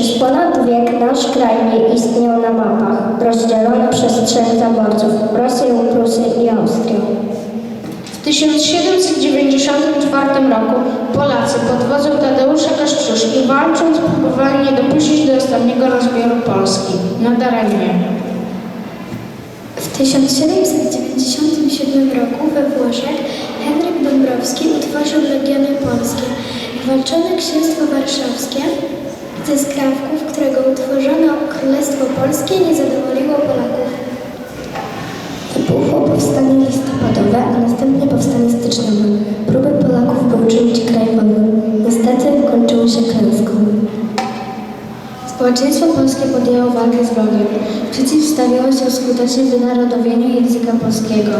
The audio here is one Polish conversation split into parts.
Przez ponad wiek nasz kraj nie istniał na mapach, rozdzielony przez trzech zaborców Rosję, Prusy i Austrię. W 1794 roku Polacy pod wodzą Tadeusza Kościuszki walcząc próbowali nie dopuścić do ostatniego rozbioru Polski. Nadaremnie. W 1797 roku we Włoszech Henryk Dąbrowski utworzył Legiony Polskie. Walczone Księstwo Warszawskie ze skrawków, którego utworzono Królestwo Polskie, nie zadowoliło Polaków. Wybuchło powstanie listopadowe, a następnie powstanie styczniowe. Próby Polaków, by uczynić kraj wolnym. Niestety kończyły się klęską. Społeczeństwo polskie podjęło walkę z wrogiem. Przeciwstawiało się skutecznie wynarodowieniu języka polskiego,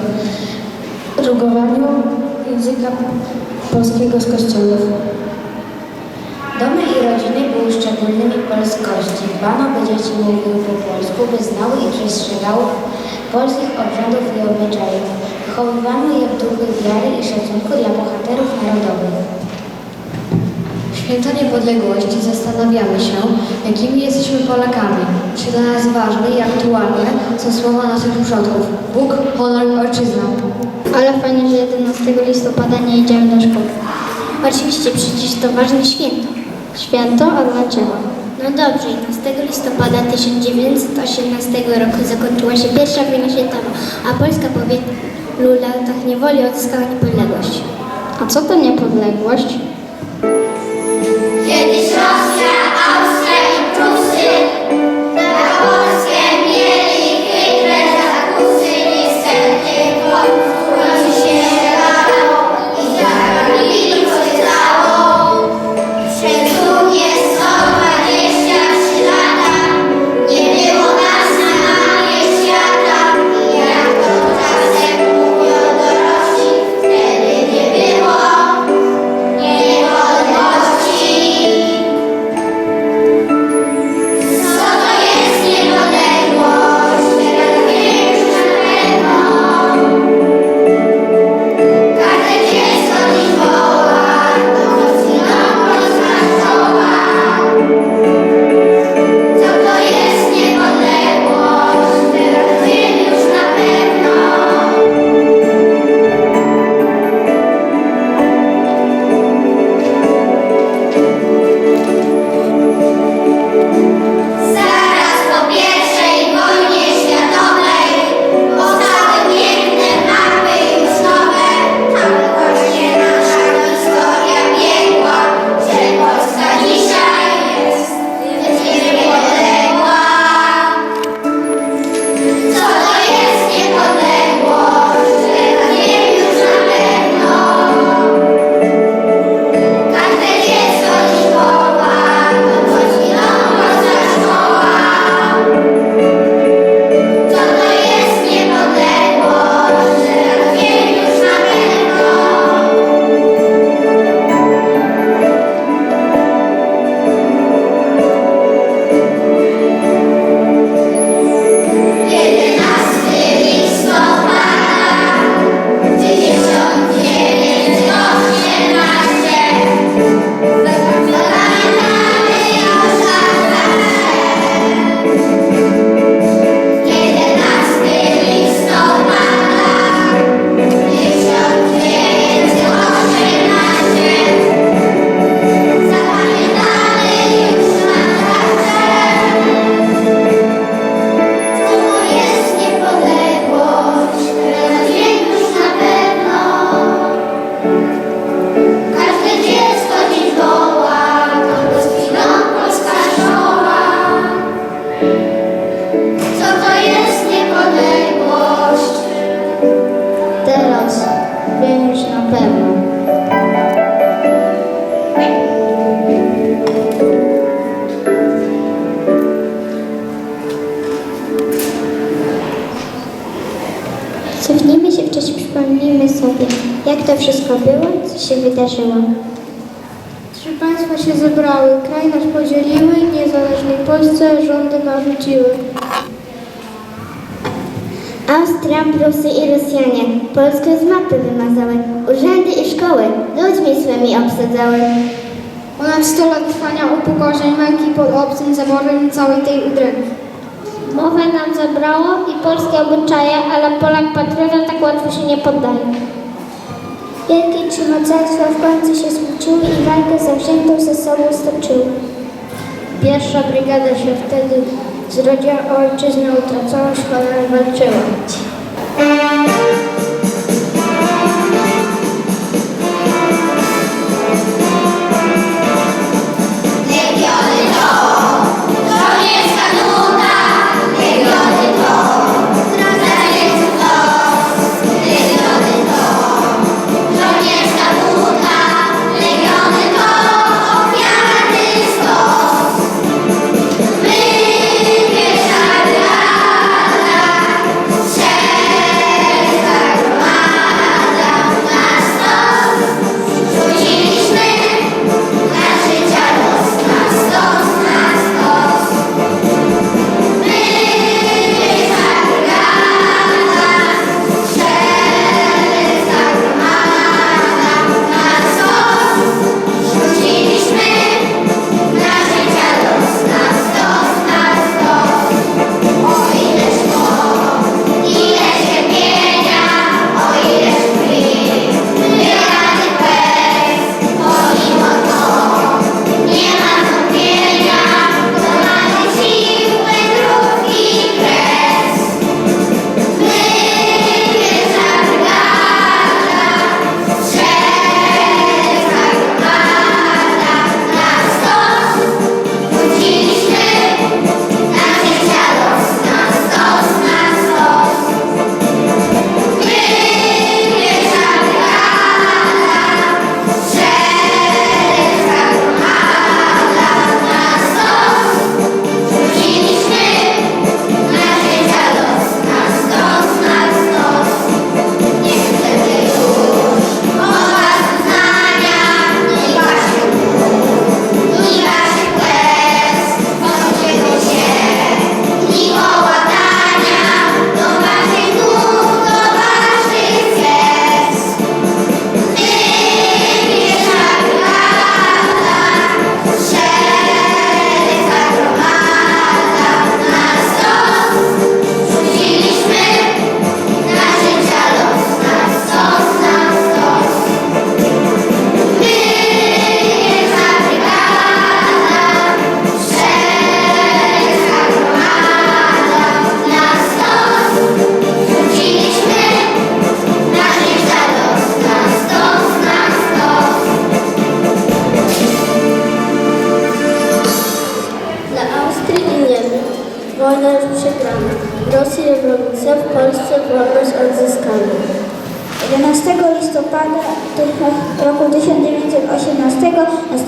rugowaniu języka polskiego z kościołów. Domy i rodziny były szczególnymi polskości. Dbano, by dzieci mówiły po polsku, by znały i przestrzegały polskich obrzędów i obyczajów. Wychowywano je w duchu wiary i szacunku dla bohaterów narodowych. W Święto Niepodległości zastanawiamy się, jakimi jesteśmy Polakami. Czy dla nas ważne i aktualne są słowa naszych przodków. Bóg, honor, ojczyzna. Ale fajnie, że 11 listopada nie idziemy do szkoły. Oczywiście, przecież to ważne święto. Święto, a dlaczego? No dobrze, 11 listopada 1918 roku zakończyła się pierwsza wojna światowa, a Polska po wielu latach niewoli odzyskała niepodległość. A co to niepodległość? Wszystko było, co się wydarzyło. państwa się zebrały, kraj nasz podzieliły, niezależnej Polsce rządy narzuciły. Austria, Prusy i Rosjanie Polskę z mapy wymazały, urzędy i szkoły ludźmi swymi obsadzały. Ponad 100 lat trwania upokorzeń, męki pod obcym zaborem całej tej udręki. Mowę nam zabrało i polskie obyczaje, ale Polak patriota tak łatwo się nie poddaje. Wielkie trzy mocarstwa w końcu się smuciły i walkę zawziętą ze sobą stoczyły. Pierwsza brygada się wtedy zrodziła, ojczyznę utraconą, szkolę walczyła.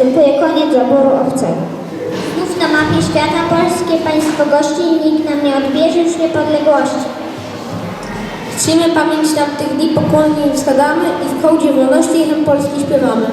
Następuje koniec zaboru obcego. Znów na mapie świata polskie państwo gości i nikt nam nie odbierze już niepodległości. Chcemy pamięć tamtych dni pokłonnie składamy i w hołdzie wolności hymn polski śpiewamy.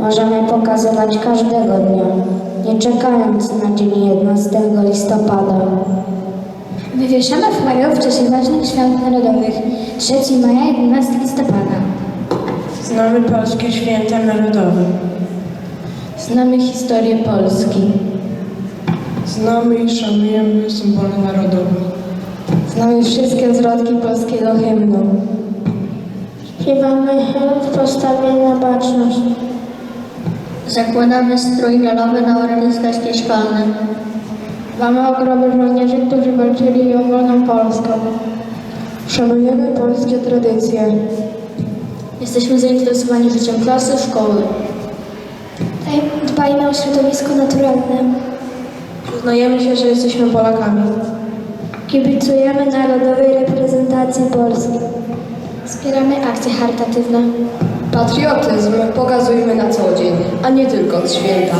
Możemy pokazywać każdego dnia, nie czekając na dzień 11 listopada. Wywieszamy flagę w czasie ważnych świąt narodowych 3 maja 11 listopada. Znamy polskie święta narodowe. Znamy historię Polski. Znamy i szanujemy symbole narodowe. Znamy wszystkie zwrotki polskiego hymnu. Śpiewamy hymn w postawie na baczność. Zakładamy strój galowy na organizacje szkolne. Dbamy o groby żołnierzy, którzy walczyli o wolną Polską. Szanujemy polskie tradycje. Jesteśmy zainteresowani życiem klasy, szkoły. Dbajmy o środowisko naturalne. Przyznajemy się, że jesteśmy Polakami. Kibicujemy narodowej reprezentacji Polski. Wspieramy akcje charytatywne. Patriotyzm pokazujmy na co dzień, a nie tylko od święta.